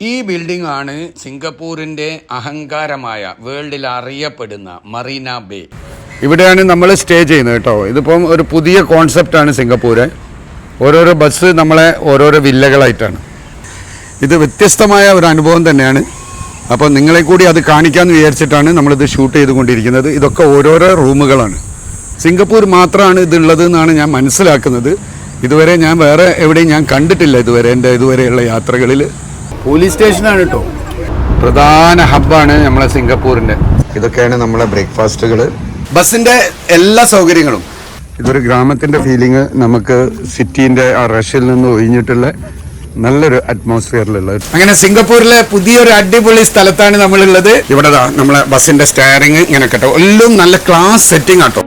ഈ ബിൽഡിംഗ് ആണ് സിംഗപ്പൂരിന്റെ അഹങ്കാരമായ വേൾഡിൽ അറിയപ്പെടുന്ന മറീന ബേ. ഇവിടെയാണ് നമ്മൾ സ്റ്റേ ചെയ്യുന്നത് കേട്ടോ. ഇതിപ്പം ഒരു പുതിയ കോൺസെപ്റ്റ് ആണ് സിംഗപ്പൂര്. ഓരോരോ ബസ് നമ്മളെ ഓരോരോ വില്ലകളായിട്ടാണ്. ഇത് വ്യത്യസ്തമായ ഒരു അനുഭവം തന്നെയാണ്. അപ്പോൾ നിങ്ങളെ കൂടി അത് കാണിക്കാമെന്ന് വിചാരിച്ചിട്ടാണ് നമ്മളിത് ഷൂട്ട് ചെയ്തുകൊണ്ടിരിക്കുന്നത്. ഇതൊക്കെ ഓരോരോ റൂമുകളാണ്. സിംഗപ്പൂർ മാത്രമാണ് ഇതുള്ളത് എന്നാണ് ഞാൻ മനസ്സിലാക്കുന്നത്. ഇതുവരെ ഞാൻ വേറെ എവിടെയും ഞാൻ കണ്ടിട്ടില്ല ഇതുവരെ എന്റെ ഇതുവരെയുള്ള യാത്രകളിൽ പോലീസ് സ്റ്റേഷനാണ് കേട്ടോ പ്രധാന ഹബ്ബാണ് നമ്മളെ സിംഗപ്പൂരിന്റെ. ഇതൊക്കെയാണ് നമ്മളെ ബ്രേക്ക്ഫാസ്റ്റുകൾ ബസ്സിന്റെ എല്ലാ സൗകര്യങ്ങളും. ഇതൊരു ഗ്രാമത്തിന്റെ ഫീലിംഗ്. നമുക്ക് സിറ്റിന്റെ ആ റഷിൽ നിന്ന് ഒഴിഞ്ഞിട്ടുള്ള നല്ലൊരു അറ്റ്മോസ്ഫിയറിലുള്ള അങ്ങനെ സിംഗപ്പൂരിലെ പുതിയൊരു അടിപൊളി സ്ഥലത്താണ് നമ്മളുള്ളത്. ഇവിടെ നമ്മളെ ബസ്സിന്റെ സ്റ്റയറിങ് ഇങ്ങനെ കേട്ടോ എല്ലാം നല്ല ക്ലാസ് സെറ്റിംഗ് ആട്ടോ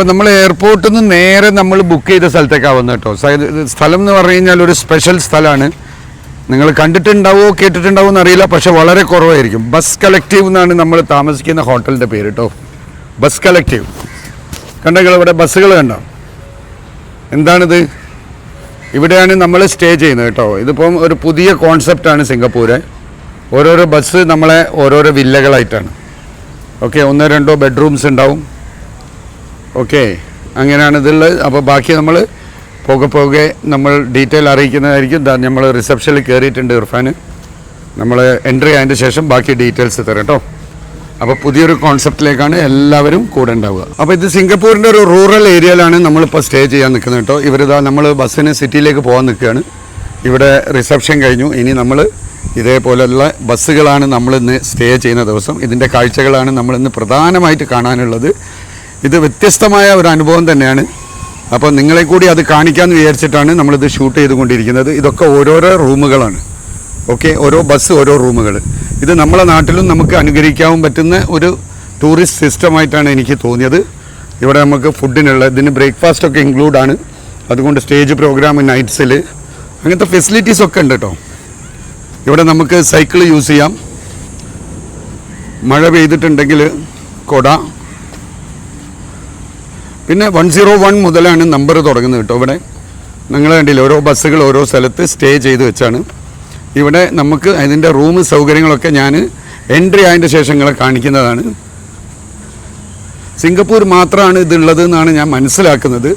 അപ്പൊ നമ്മൾ എയർപോർട്ടിൽ നിന്ന് നേരെ നമ്മൾ ബുക്ക് ചെയ്ത സ്ഥലത്തേക്കാണ് വന്നത് കേട്ടോ സ്ഥലം എന്ന് പറഞ്ഞു കഴിഞ്ഞാൽ ഒരു സ്പെഷ്യൽ സ്ഥലമാണ്. നിങ്ങൾ കണ്ടിട്ടുണ്ടാവോ കേട്ടിട്ടുണ്ടാവോ എന്നറിയില്ല പക്ഷെ വളരെ കുറവായിരിക്കും. ബസ് കളക്റ്റീവ് എന്നാണ് നമ്മൾ താമസിക്കുന്ന ഹോട്ടലിന്റെ പേര് കേട്ടോ. ബസ് കളക്റ്റീവ് കണ്ടെങ്കിൽ ഇവിടെ ബസ്സുകൾ കണ്ടോ? എന്താണിത്? ഇവിടെയാണ് നമ്മൾ സ്റ്റേ ചെയ്യുന്നത് കേട്ടോ. ഇതിപ്പം ഒരു പുതിയ കോൺസെപ്റ്റാണ് സിംഗപ്പൂര്. ഓരോരോ ബസ് നമ്മളെ ഓരോരോ വില്ലകളായിട്ടാണ്. ഓക്കെ ഒന്നോ രണ്ടോ ബെഡ്റൂംസ് ഉണ്ടാവും. ഓക്കെ അങ്ങനെയാണ് ഇതുള്ളത്. അപ്പോൾ ബാക്കി നമ്മൾ പോകെ പോകെ നമ്മൾ ഡീറ്റെയിൽ അറിയിക്കുന്നതായിരിക്കും. നമ്മൾ റിസപ്ഷനിൽ കയറിയിട്ടുണ്ട് ഇർഫാൻ. നമ്മൾ എൻട്രി ആയതിന്റെ ശേഷം ബാക്കി ഡീറ്റെയിൽസ് തരാം കേട്ടോ. അപ്പോൾ പുതിയൊരു കോൺസെപ്റ്റിലേക്കാണ് എല്ലാവരും കൂടെ ഉണ്ടാവുക. അപ്പോൾ ഇത് സിംഗപ്പൂരിന്റെ ഒരു റൂറൽ ഏരിയയിലാണ് നമ്മളിപ്പോൾ സ്റ്റേ ചെയ്യാൻ നിൽക്കുന്നത് കേട്ടോ. ഇവരിതാ നമ്മൾ ബസ്സിന് സിറ്റിയിലേക്ക് പോകാൻ നിൽക്കുകയാണ്. ഇവിടെ റിസപ്ഷൻ കഴിഞ്ഞു. ഇനി നമ്മൾ ഇതേപോലെയുള്ള ബസ്സുകളാണ് നമ്മളിന്ന് സ്റ്റേ ചെയ്യുന്ന ദിവസം. ഇതിന്റെ കാഴ്ചകളാണ് നമ്മളിന്ന് പ്രധാനമായിട്ട് കാണാനുള്ളത്. ഇത് വ്യത്യസ്തമായ ഒരു അനുഭവം തന്നെയാണ്. അപ്പോൾ നിങ്ങളെ കൂടി അത് കാണിക്കാമെന്ന് വിചാരിച്ചിട്ടാണ് നമ്മളിത് ഷൂട്ട് ചെയ്തുകൊണ്ടിരിക്കുന്നത്. ഇതൊക്കെ ഓരോരോ റൂമുകളാണ്. ഓക്കെ? ഓരോ ബസ് ഓരോ റൂമുകൾ ഇത് നമ്മളെ നാട്ടിലും നമുക്ക് അനുകരിക്കാവും പറ്റുന്ന ഒരു ടൂറിസ്റ്റ് സിസ്റ്റമായിട്ടാണ് എനിക്ക് തോന്നിയത്. ഇവിടെ നമുക്ക് ഫുഡിനുള്ള ഇതിന് ബ്രേക്ക്ഫാസ്റ്റ് ഒക്കെ ഇൻക്ലൂഡ് ആണ്. അതുകൊണ്ട് സ്റ്റേജ് പ്രോഗ്രാം നൈറ്റ്സിൽ അങ്ങനത്തെ ഫെസിലിറ്റീസ് ഒക്കെ ഉണ്ട് കേട്ടോ. ഇവിടെ നമുക്ക് സൈക്കിൾ യൂസ് ചെയ്യാം. മഴ പെയ്തിട്ടുണ്ടെങ്കിൽ കൊട പിന്നെ വൺ സീറോ വൺ മുതലാണ് നമ്പർ തുടങ്ങുന്നത് കേട്ടോ ഇവിടെ. നിങ്ങൾ കണ്ടില്ല ഓരോ ബസ്സുകൾ ഓരോ സ്ഥലത്ത് സ്റ്റേ ചെയ്ത് വെച്ചാണ്. ഇവിടെ നമുക്ക് അതിന്റെ റൂം സൗകര്യങ്ങളൊക്കെ ഞാൻ എൻട്രി ആയതിന്റെ ശേഷം നിങ്ങളെ കാണിക്കുന്നതാണ്. സിംഗപ്പൂർ മാത്രമാണ് ഇതുള്ളത് എന്നാണ് ഞാൻ മനസ്സിലാക്കുന്നത്.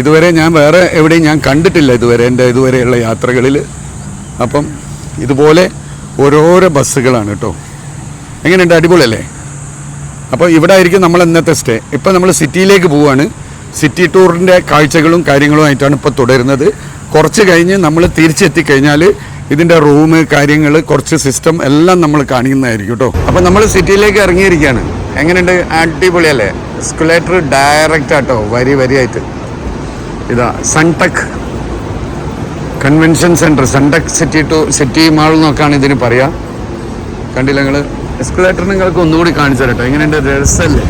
ഇതുവരെ ഞാൻ വേറെ എവിടെയും ഞാൻ കണ്ടിട്ടില്ല ഇതുവരെ എന്റെ ഇതുവരെയുള്ള യാത്രകളിൽ അപ്പം ഇതുപോലെ ഓരോരോ ബസ്സുകളാണ് കേട്ടോ. എങ്ങനെയുണ്ട്? അടിപൊളിയല്ലേ? അപ്പോൾ ഇവിടെ ആയിരിക്കും നമ്മൾ ഇന്നത്തെ സ്റ്റേ. ഇപ്പോൾ നമ്മൾ സിറ്റിയിലേക്ക് പോവുകയാണ് സിറ്റി ടൂറിന്റെ കാഴ്ചകളും കാര്യങ്ങളും ആയിട്ടാണ് ഇപ്പോൾ തുടരുന്നത്. കുറച്ച് കഴിഞ്ഞ് നമ്മൾ തിരിച്ചെത്തിക്കഴിഞ്ഞാൽ ഇതിന്റെ റൂം കാര്യങ്ങൾ കുറച്ച് സിസ്റ്റം എല്ലാം നമ്മൾ കാണിക്കുന്നതായിരിക്കും കേട്ടോ. അപ്പോൾ നമ്മൾ സിറ്റിയിലേക്ക് ഇറങ്ങിയിരിക്കുകയാണ്. എങ്ങനെയുണ്ട്? അടിപൊളിയല്ലേ? എസ്കുലേറ്റർ ഡയറക്റ്റ് ആട്ടോ വരി വരിയായിട്ട്. ഇതാ Suntec convention centre Suntec city to city mall എന്നൊക്കെയാണ് ഇതിന് പറയുക കണ്ടില്ല നിങ്ങൾ എസ്കലേറ്റർ നിങ്ങൾക്ക് ഒന്നുകൂടി കാണിച്ചു തരട്ടോ. എങ്ങനെയുണ്ട്? രസമല്ലേ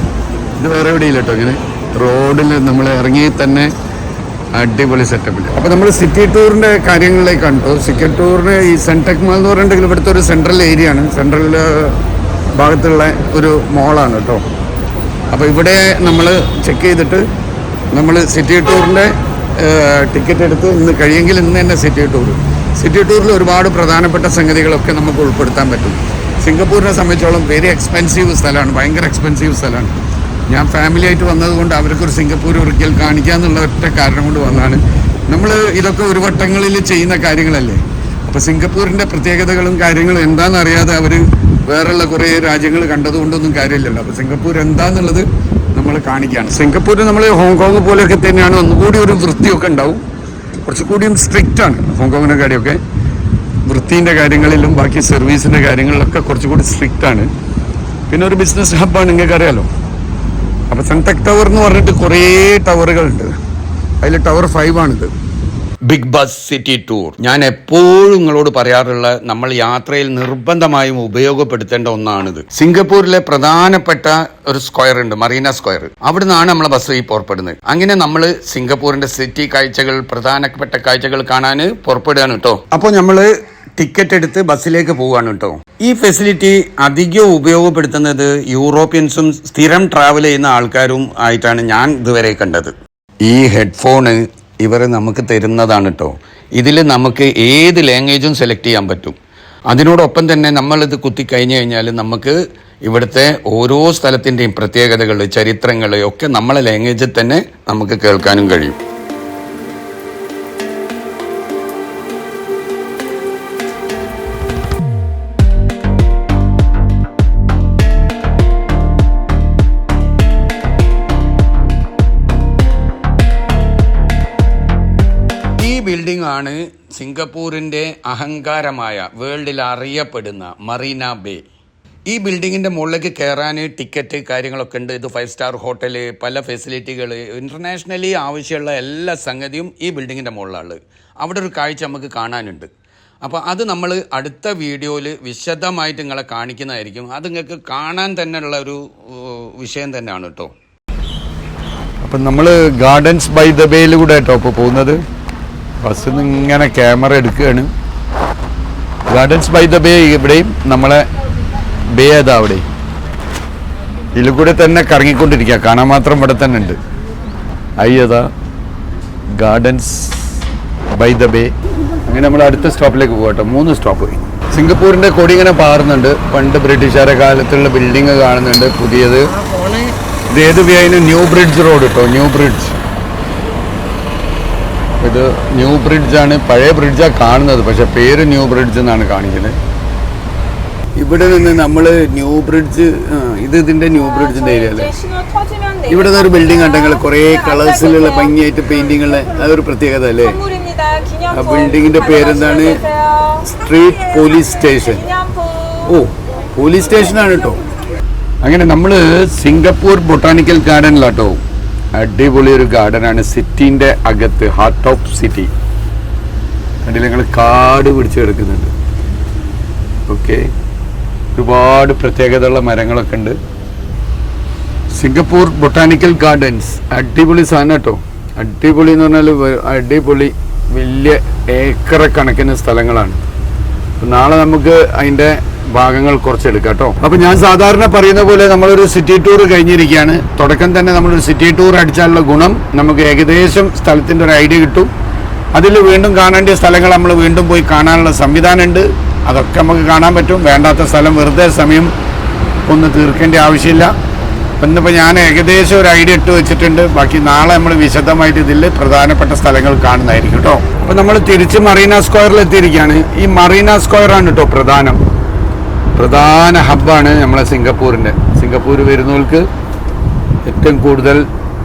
ഇത് വേറെ എവിടെയില്ല കേട്ടോ ഇങ്ങനെ. റോഡിൽ നമ്മൾ ഇറങ്ങി തന്നെ അടിപൊളി സെറ്റപ്പിൽ അപ്പോൾ നമ്മൾ സിറ്റി ടൂറിന്റെ കാര്യങ്ങളിലേക്ക് കണ്ടു സിറ്റി ടൂറിന് ഈ സെൻടെക് മാൾ എന്ന് പറയുന്നുണ്ടെങ്കിൽ ഇവിടുത്തെ ഒരു സെൻട്രൽ ഏരിയ ആണ്. സെൻട്രൽ ഭാഗത്തുള്ള ഒരു മോളാണ് കേട്ടോ. അപ്പോൾ ഇവിടെ നമ്മൾ ചെക്ക് ചെയ്തിട്ട് നമ്മൾ സിറ്റി ടൂറിന്റെ ടിക്കറ്റ് എടുത്ത് ഇന്ന് കഴിയെങ്കിൽ ഇന്ന് തന്നെ സിറ്റി ടൂർ സിറ്റി ടൂറിൽ ഒരുപാട് പ്രധാനപ്പെട്ട സംഗതികളൊക്കെ നമുക്ക് ഉൾപ്പെടുത്താൻ പറ്റും. സിംഗപ്പൂരിനെ സംബന്ധിച്ചോളം വെരി എക്സ്പെൻസീവ് സ്ഥലമാണ് ഭയങ്കര എക്സ്പെൻസീവ് സ്ഥലമാണ്. ഞാൻ ഫാമിലി ആയിട്ട് വന്നതുകൊണ്ട് അവർക്കൊരു സിംഗപ്പൂർ ഒരിക്കൽ കാണിക്കാന്നുള്ള ഒറ്റ കാരണം കൊണ്ട് വന്നതാണ്. നമ്മൾ ഇതൊക്കെ ഒരു വട്ടങ്ങളിൽ ചെയ്യുന്ന കാര്യങ്ങളല്ലേ? അപ്പോൾ സിംഗപ്പൂരിന്റെ പ്രത്യേകതകളും കാര്യങ്ങളും എന്താണെന്ന് അറിയാതെ അവർ വേറെയുള്ള കുറേ രാജ്യങ്ങൾ കണ്ടതുകൊണ്ടൊന്നും കാര്യമില്ലല്ലോ. അപ്പോൾ സിംഗപ്പൂർ എന്താണെന്നുള്ളത് നമ്മൾ കാണിക്കുകയാണ് സിംഗപ്പൂർ നമ്മൾ ഹോങ്കോങ് പോലെയൊക്കെ തന്നെയാണ് ഒന്നുകൂടി ഒരു വൃത്തിയൊക്കെ ഉണ്ടാവും. കുറച്ചുകൂടിയും സ്ട്രിക്റ്റാണ് ആണ് ഹോങ്കോങ്ങിനെ കാര്യമൊക്കെ. വൃത്തിന്റെ കാര്യങ്ങളിലും ബാക്കി സർവീസിന്റെ കാര്യങ്ങളിലൊക്കെ കുറച്ചുകൂടി സ്ട്രിക്റ്റ് ആണ്. പിന്നെ ഒരു ബിസിനസ് ഹബ്ബാണ് നിങ്ങൾക്ക് അറിയാലോ അപ്പോൾ സൺടെക് ടവർ എന്ന് പറഞ്ഞിട്ട് കുറേ ടവറുകളുണ്ട് അതിൽ ടവർ ഫൈവ് ആണിത്. ബിഗ് ബസ് സിറ്റി ടൂർ ഞാൻ എപ്പോഴും നിങ്ങളോട് പറയാറുള്ള നമ്മൾ യാത്രയിൽ നിർബന്ധമായും ഉപയോഗപ്പെടുത്തേണ്ട ഒന്നാണിത്. സിംഗപ്പൂരിലെ പ്രധാനപ്പെട്ട ഒരു സ്ക്വയർ ഉണ്ട് മറീന സ്ക്വയർ അവിടെ നിന്നാണ് നമ്മളെ ബസ് ഈ പുറപ്പെടുന്നത്. അങ്ങനെ നമ്മൾ സിംഗപ്പൂരിന്റെ സിറ്റി കാഴ്ചകൾ പ്രധാനപ്പെട്ട കാഴ്ചകൾ കാണാൻ പുറപ്പെടുകയാണ് കേട്ടോ. അപ്പോൾ നമ്മൾ ടിക്കറ്റ് എടുത്ത് ബസ്സിലേക്ക് പോവുകയാണ് കേട്ടോ. ഈ ഫെസിലിറ്റി അധികം ഉപയോഗപ്പെടുത്തുന്നത് യൂറോപ്യൻസും സ്ഥിരം ട്രാവൽ ചെയ്യുന്ന ആൾക്കാരും ആയിട്ടാണ് ഞാൻ ഇതുവരെ കണ്ടത്. ഈ ഹെഡ്ഫോണ് ഇവർ നമുക്ക് തരുന്നതാണ് കേട്ടോ ഇതിൽ നമുക്ക് ഏത് ലാംഗ്വേജും സെലക്ട് ചെയ്യാൻ പറ്റും. അതിനോടൊപ്പം തന്നെ നമ്മളിത് കുത്തി കഴിഞ്ഞു കഴിഞ്ഞാൽ നമുക്ക് ഇവിടുത്തെ ഓരോ സ്ഥലത്തിന്റെയും പ്രത്യേകതകൾ ചരിത്രങ്ങൾ ഒക്കെ നമ്മളെ ലാംഗ്വേജിൽ തന്നെ നമുക്ക് കേൾക്കാനും കഴിയും. ബിൽഡിംഗ് ആണ് സിംഗപ്പൂരിന്റെ അഹങ്കാരമായ വേൾഡിൽ അറിയപ്പെടുന്ന മറീന ബേ. ഈ ബിൽഡിങ്ങിന്റെ മുകളിലേക്ക് കയറാൻ ടിക്കറ്റ് കാര്യങ്ങളൊക്കെ ഉണ്ട്. ഇത് ഫൈവ് സ്റ്റാർ ഹോട്ടൽ പല ഫെസിലിറ്റികൾ ഇന്റർനാഷണലി ആവശ്യമുള്ള എല്ലാ സംഗതിയും ഈ ബിൽഡിങ്ങിന്റെ മുകളിലാണ്. അവിടെ ഒരു കാഴ്ച നമുക്ക് കാണാനുണ്ട്. അപ്പോൾ അത് നമ്മൾ അടുത്ത വീഡിയോയിൽ വിശദമായിട്ട് നിങ്ങളെ കാണിക്കുന്നതായിരിക്കും. അത് നിങ്ങൾക്ക് കാണാൻ തന്നെയുള്ള ഒരു വിഷയം തന്നെയാണ് കേട്ടോ. അപ്പം നമ്മൾ ഗാർഡൻസ് ബൈ ദ ബേയിലൂടെ കൂടെ കേട്ടോ അപ്പോൾ പോകുന്നത്. ബസ്സിൽ നിന്ന് ഇങ്ങനെ ക്യാമറ എടുക്കുകയാണ് ഗാർഡൻസ് ബൈ ദ ബേ ഇവിടെയും നമ്മളെ ബേ ഏതാ അവിടെ? ഇതിൽ കൂടെ തന്നെ കറങ്ങിക്കൊണ്ടിരിക്കുക. കാണാൻ മാത്രം ഇവിടെ തന്നെ ഉണ്ട്. അയ്യതാ ഗാർഡൻസ് ബൈ ദ ബേ അങ്ങനെ നമ്മൾ അടുത്ത സ്റ്റോപ്പിലേക്ക് പോകട്ടെ മൂന്ന് സ്റ്റോപ്പ്. സിംഗപ്പൂരിന്റെ കൊടി ഇങ്ങനെ പാറുന്നുണ്ട്. പണ്ട് ബ്രിട്ടീഷുകാരെ കാലത്തുള്ള ബിൽഡിങ് കാണുന്നുണ്ട്. പുതിയത്. ഇത് ഏത് വ്യായാലും ന്യൂ ബ്രിഡ്ജ് റോഡ് കേട്ടോ. ന്യൂ ബ്രിഡ്ജ് ഇത് ന്യൂ ബ്രിഡ്ജാണ് പഴയ ബ്രിഡ്ജാണ് കാണുന്നത് പക്ഷെ പേര് ന്യൂ ബ്രിഡ്ജ് എന്നാണ് കാണിക്കുന്നത്. ഇവിടെ നിന്ന് നമ്മൾ ന്യൂ ബ്രിഡ്ജ് ഇത് ഇതിന്റെ ന്യൂ ബ്രിഡ്ജിന്റെ ഏരിയ അല്ലേ? ഇവിടെ നിന്ന് ഒരു ബിൽഡിംഗ് കണ്ടെങ്കിൽ കുറേ കളേഴ്സിലുള്ള ഭംഗിയായിട്ട് പെയിന്റിങ്ങുള്ള അതൊരു പ്രത്യേകത അല്ലേ? ആ ബിൽഡിങ്ങിന്റെ പേരെന്താണ്? സ്ട്രീറ്റ് പോലീസ് സ്റ്റേഷൻ ഓ പോലീസ് സ്റ്റേഷനാണ് കേട്ടോ അങ്ങനെ നമ്മൾ സിംഗപ്പൂർ ബൊട്ടാണിക്കൽ ഗാർഡനിലാട്ടോ അടിപൊളി ഒരു ഗാർഡനാണ്. സിറ്റിന്റെ അകത്ത് ഹാർട്ട് ഓഫ് സിറ്റി. അതിൽ ഞങ്ങൾ കാട് പിടിച്ച് കിടക്കുന്നുണ്ട്. ഓക്കെ? ഒരുപാട് പ്രത്യേകതയുള്ള മരങ്ങളൊക്കെ ഉണ്ട്. Singapore botanical gardens. അടിപൊളി സാധനം കേട്ടോ. അടിപൊളി എന്ന് പറഞ്ഞാൽ അടിപൊളി വലിയ ഏക്കറ കണക്കിന് സ്ഥലങ്ങളാണ്. നാളെ നമുക്ക് അതിന്റെ ഭാഗങ്ങൾ കുറച്ചെടുക്കാം കേട്ടോ. അപ്പൊ ഞാൻ സാധാരണ പറയുന്ന പോലെ നമ്മളൊരു സിറ്റി ടൂർ കഴിഞ്ഞിരിക്കുകയാണ്. തുടക്കം തന്നെ നമ്മളൊരു സിറ്റി ടൂർ അടിച്ചാലുള്ള ഗുണം നമുക്ക് ഏകദേശം സ്ഥലത്തിന്റെ ഒരു ഐഡിയ കിട്ടും. അതിൽ വീണ്ടും കാണേണ്ട സ്ഥലങ്ങൾ നമ്മൾ വീണ്ടും പോയി കാണാനുള്ള സംവിധാനമുണ്ട്. അതൊക്കെ നമുക്ക് കാണാൻ പറ്റും. വേണ്ടാത്ത സ്ഥലം വെറുതെ സമയം ഒന്ന് തീർക്കേണ്ട ആവശ്യമില്ല. ഇന്നിപ്പോൾ ഞാൻ ഏകദേശം ഒരു ഐഡിയ ഇട്ട് വെച്ചിട്ടുണ്ട്. ബാക്കി നാളെ നമ്മൾ വിശദമായിട്ട് ഇതിൽ പ്രധാനപ്പെട്ട സ്ഥലങ്ങൾ കാണുന്നതായിരിക്കും കേട്ടോ. അപ്പോൾ നമ്മൾ തിരിച്ച് മറീന സ്ക്വയറിൽ എത്തിയിരിക്കുകയാണ്. ഈ മറീന സ്ക്വയറാണ് കേട്ടോ പ്രധാനം. പ്രധാന ഹബ്ബാണ് നമ്മളെ സിംഗപ്പൂരിന്റെ. സിംഗപ്പൂർ വരുന്നവർക്ക് ഏറ്റവും കൂടുതൽ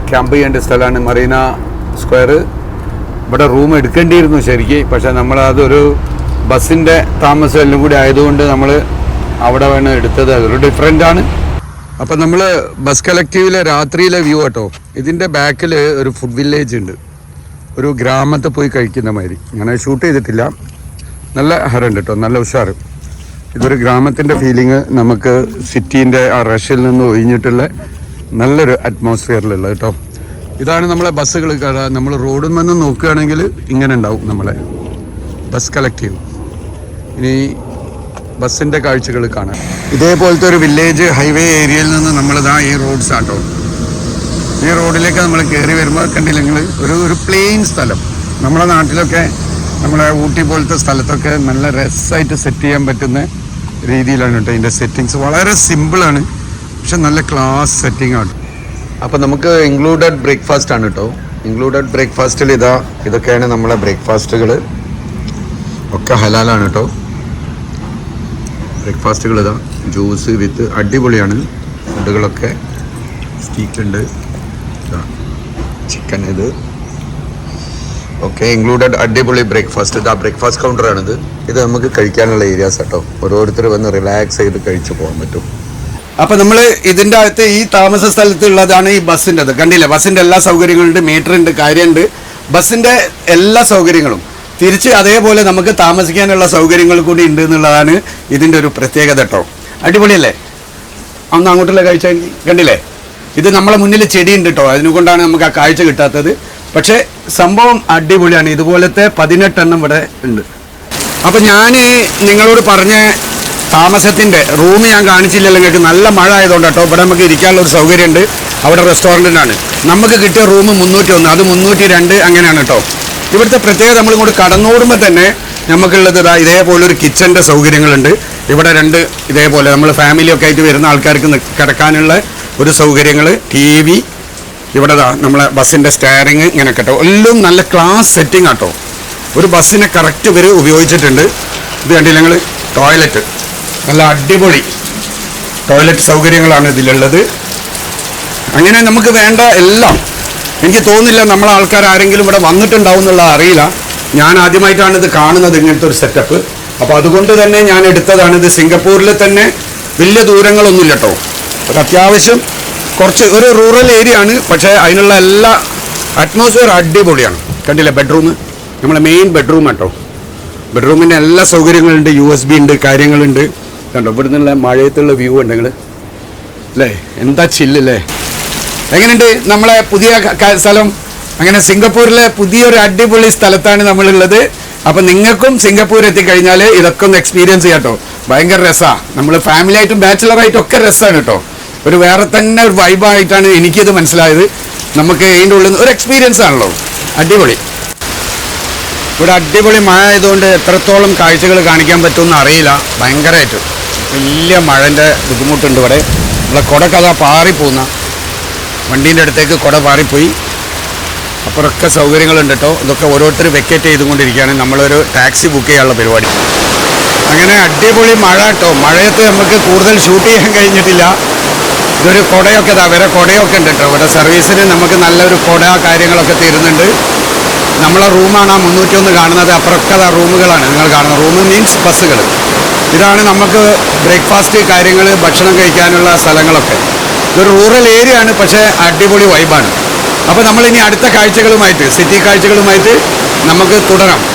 ക്യാമ്പ് ചെയ്യേണ്ട സ്ഥലമാണ് മറീന സ്ക്വയർ ഇവിടെ റൂം എടുക്കേണ്ടിയിരുന്നു ശരിക്ക് പക്ഷേ നമ്മൾ അതൊരു ബസ്സിന്റെ താമസം എല്ലാം കൂടി ആയതുകൊണ്ട് നമ്മൾ അവിടെ വേണം എടുത്തത്. അതൊരു ആണ്. അപ്പം നമ്മൾ ബസ് കളക്റ്റീവിലെ രാത്രിയിലെ വ്യൂ കേട്ടോ. ഇതിന്റെ ബാക്കിൽ ഒരു ഫുഡ് വില്ലേജ് ഉണ്ട്. ഒരു ഗ്രാമത്തിൽ പോയി കഴിക്കുന്ന മാതിരി. ഞാൻ ഷൂട്ട് ചെയ്തിട്ടില്ല. നല്ല ഹരണ്ട് കേട്ടോ. നല്ല ഉഷാറ്. ഇതൊരു ഗ്രാമത്തിന്റെ ഫീലിംഗ് നമുക്ക് സിറ്റീന്റെ ആ റഷിൽ നിന്ന് ഒഴിഞ്ഞിട്ടുള്ള നല്ലൊരു അറ്റ്മോസ്ഫിയറിലുള്ള കേട്ടോ. ഇതാണ് നമ്മളെ ബസ്സുകൾ നമ്മൾ റോഡിൽ നിന്ന് നോക്കുകയാണെങ്കിൽ ഇങ്ങനെ ഉണ്ടാവും നമ്മളെ. ബസ് കളക്റ്റീവ് ഇനി ബസ്സിന്റെ കാഴ്ചകൾ കാണാം. ഇതേപോലത്തെ ഒരു വില്ലേജ് ഹൈവേ ഏരിയയിൽ നിന്ന് നമ്മളിതാ ഈ റോഡ്സ് ആട്ടോ. ഈ റോഡിലേക്ക് നമ്മൾ കയറി വരുമ്പോൾ കണ്ടില്ലെങ്കിൽ ഒരു ഒരു പ്ലെയിൻ സ്ഥലം. നമ്മുടെ നാട്ടിലൊക്കെ നമ്മുടെ ഊട്ടി പോലത്തെ സ്ഥലത്തൊക്കെ നല്ല രസമായിട്ട് സെറ്റ് ചെയ്യാൻ പറ്റുന്ന രീതിയിലാണ് കേട്ടോ ഇതിന്റെ സെറ്റിങ്സ് വളരെ സിമ്പിളാണ് പക്ഷെ നല്ല ക്ലാസ് സെറ്റിംഗ് ആണ്. അപ്പോൾ നമുക്ക് ഇൻക്ലൂഡഡ് ബ്രേക്ക്ഫാസ്റ്റ് ആണ് കേട്ടോ. ഇൻക്ലൂഡഡ് ബ്രേക്ക്ഫാസ്റ്റിൽ ഇതാ ഇതൊക്കെയാണ് നമ്മളെ ബ്രേക്ക്ഫാസ്റ്റുകൾ ഒക്കെ ഹലാലാണ് കേട്ടോ. ബ്രേക്ക്ഫാസ്റ്റുകൾ ഇതാ ജ്യൂസ് വിത്ത് അടിപൊളിയാണ്. ഫുഡുകളൊക്കെ സ്റ്റീക്ക് ഉണ്ട്. ചിക്കൻ ഇത്. ഓക്കെ ഇൻക്ലൂഡഡ് അടിപൊളി ബ്രേക്ക്ഫാസ്റ്റ് ആ ബ്രേക്ക്ഫാസ്റ്റ് കൗണ്ടറാണിത് ഇത് നമുക്ക് കഴിക്കാനുള്ള ഏരിയാസ് കേട്ടോ ഓരോരുത്തർ വന്ന് റിലാക്സ് ചെയ്ത് കഴിച്ചു പോകാൻ പറ്റും. അപ്പൊ നമ്മൾ ഇതിന്റെ അകത്ത് ഈ താമസ സ്ഥലത്തുള്ളതാണ് ഈ ബസ്സിന്റെ കണ്ടില്ലേ? ബസ്സിന്റെ എല്ലാ സൗകര്യങ്ങളുണ്ട് മീറ്റർ ഉണ്ട് കാര്യമുണ്ട്. ബസ്സിന്റെ എല്ലാ സൗകര്യങ്ങളും. തിരിച്ച് അതേപോലെ നമുക്ക് താമസിക്കാനുള്ള സൗകര്യങ്ങൾ കൂടി ഉണ്ട് എന്നുള്ളതാണ് ഇതിന്റെ ഒരു പ്രത്യേകത കേട്ടോ അടിപൊളിയല്ലേ? അന്ന് അങ്ങോട്ടുള്ള കാഴ്ച കണ്ടില്ലേ? ഇത് നമ്മളെ മുന്നിൽ ചെടിയുണ്ട് കേട്ടോ അതിനുകൊണ്ടാണ് നമുക്ക് ആ കാഴ്ച കിട്ടാത്തത്. പക്ഷേ സംഭവം അടിപൊളിയാണ്. ഇതുപോലത്തെ പതിനെട്ടെണ്ണം ഇവിടെ ഉണ്ട്. അപ്പൊ ഞാൻ നിങ്ങളോട് പറഞ്ഞ താമസത്തിന്റെ റൂം ഞാൻ കാണിച്ചില്ലല്ലോ. നിങ്ങൾക്ക് നല്ല മഴ ആയതുകൊണ്ട് കേട്ടോ. ഇവിടെ നമുക്ക് ഇരിക്കാനുള്ള ഒരു സൗകര്യമുണ്ട്. അവിടെ റെസ്റ്റോറന്റിനാണ് നമുക്ക് കിട്ടിയ റൂം മുന്നൂറ്റി ഒന്ന് അത് മുന്നൂറ്റി രണ്ട് അങ്ങനെയാണ് കേട്ടോ. ഇവിടുത്തെ പ്രത്യേകത നമ്മളിങ്ങോട്ട് കടന്നോടുമ്പോൾ തന്നെ നമുക്കുള്ളത് ഇതാ ഇതേപോലെ ഒരു കിച്ചന്റെ സൗകര്യങ്ങളുണ്ട്. ഇവിടെ രണ്ട് ഇതേപോലെ നമ്മൾ ഫാമിലിയൊക്കെ ആയിട്ട് വരുന്ന ആൾക്കാർക്ക് കിടക്കാനുള്ള ഒരു സൗകര്യങ്ങൾ ടി വി ഇവിടെ നമ്മളെ ബസ്സിന്റെ സ്റ്റയറിങ് ഇങ്ങനെ കേട്ടോ. എല്ലാം നല്ല ക്ലാസ് സെറ്റിംഗ് ആട്ടോ. ഒരു ബസ്സിനെ കറക്റ്റ് ഇവർ ഉപയോഗിച്ചിട്ടുണ്ട്. ഇത് കണ്ടില്ല ഞങ്ങൾ ടോയ്ലറ്റ് നല്ല അടിപൊളി ടോയ്ലറ്റ് സൗകര്യങ്ങളാണ് ഇതിലുള്ളത്. അങ്ങനെ നമുക്ക് വേണ്ട എല്ലാം. എനിക്ക് തോന്നുന്നില്ല നമ്മളെ ആൾക്കാർ ആരെങ്കിലും ഇവിടെ വന്നിട്ടുണ്ടാവും എന്നുള്ള അറിയില്ല. ഞാൻ ആദ്യമായിട്ടാണ് ഇത് കാണുന്നത് ഇങ്ങനത്തെ ഒരു സെറ്റപ്പ് അപ്പോൾ അതുകൊണ്ട് തന്നെ ഞാൻ എടുത്തതാണ് ഇത്. സിംഗപ്പൂരിൽ തന്നെ വലിയ ദൂരങ്ങളൊന്നുമില്ല കേട്ടോ. ഒരു അത്യാവശ്യം കുറച്ച് ഒരു റൂറൽ ഏരിയ ആണ് പക്ഷേ അതിനുള്ള എല്ലാ അറ്റ്മോസ്ഫിയർ അടിപൊളിയാണ്. കണ്ടില്ലേ ബെഡ്റൂം നമ്മളെ മെയിൻ ബെഡ്റൂം കേട്ടോ ബെഡ്റൂമിന്റെ എല്ലാ സൗകര്യങ്ങളുണ്ട് യു എസ് ബി ഉണ്ട് കാര്യങ്ങളുണ്ട്. കണ്ടോ ഇവിടെ നിന്നുള്ള മഴയത്തുള്ള വ്യൂ ഉണ്ട് നിങ്ങൾ അല്ലേ? എന്താ ചില്ലല്ലേ എങ്ങനെയുണ്ട് നമ്മളെ പുതിയ സ്ഥലം? അങ്ങനെ സിംഗപ്പൂരിലെ പുതിയൊരു അടിപൊളി സ്ഥലത്താണ് നമ്മളുള്ളത്. അപ്പം നിങ്ങൾക്കും സിംഗപ്പൂർ എത്തിക്കഴിഞ്ഞാൽ ഇതൊക്കെ ഒന്ന് എക്സ്പീരിയൻസ് ചെയ്യാം കേട്ടോ ഭയങ്കര രസമാണ് നമ്മൾ ഫാമിലി ആയിട്ടും ബാച്ചിലർ ആയിട്ടും ഒക്കെ രസമാണ് കേട്ടോ ഒരു വേറെ തന്നെ ഒരു വൈബായിട്ടാണ് എനിക്കിത് മനസ്സിലായത്. നമുക്ക് ഇതിന്റെ ഉള്ളിൽ ഒരു എക്സ്പീരിയൻസ് ആണല്ലോ. അടിപൊളി. ഇവിടെ അടിപൊളി മഴ ആയതുകൊണ്ട് എത്രത്തോളം കാഴ്ചകൾ കാണിക്കാൻ പറ്റുമെന്ന് അറിയില്ല. ഭയങ്കരമായിട്ട് വലിയ മഴന്റെ ബുദ്ധിമുട്ടുണ്ട് ഇവിടെ. നമ്മളെ കുടക്കഥ പാറിപ്പോകുന്ന വണ്ടീന്റെ അടുത്തേക്ക് കുട പാറിപ്പോയി. അപ്പുറമൊക്കെ സൗകര്യങ്ങളുണ്ട് കേട്ടോ ഇതൊക്കെ ഓരോരുത്തർ വെക്കേറ്റ് ചെയ്തുകൊണ്ടിരിക്കുകയാണ്. നമ്മളൊരു ടാക്സി ബുക്ക് ചെയ്യാനുള്ള പരിപാടി. അങ്ങനെ അടിപൊളി മഴ കേട്ടോ മഴയത്ത് നമുക്ക് കൂടുതൽ ഷൂട്ട് ചെയ്യാൻ കഴിഞ്ഞിട്ടില്ല. ഇതൊരു കുടയൊക്കെ ഇതാ വരെ കുടയൊക്കെ ഉണ്ട് കേട്ടോ. ഇവിടെ സർവീസിന് നമുക്ക് നല്ലൊരു കുട കാര്യങ്ങളൊക്കെ തരുന്നുണ്ട്. നമ്മളെ റൂമാണ് ആ മുന്നൂറ്റി ഒന്ന് കാണുന്നത്. അപ്പുറമൊക്കെ അതാ റൂമുകളാണ് നിങ്ങൾ കാണുന്നത്. റൂം മീൻസ് ബസ്സുകൾ. ഇതാണ് നമുക്ക് ബ്രേക്ക്ഫാസ്റ്റ് കാര്യങ്ങൾ ഭക്ഷണം കഴിക്കാനുള്ള സ്ഥലങ്ങളൊക്കെ. ഇതൊരു റൂറൽ ഏരിയ ആണ് പക്ഷേ അടിപൊളി വൈബാണ്. അപ്പോൾ നമ്മളിനി അടുത്ത കാഴ്ചകളുമായിട്ട് സിറ്റി കാഴ്ചകളുമായിട്ട് നമുക്ക് തുടരാം.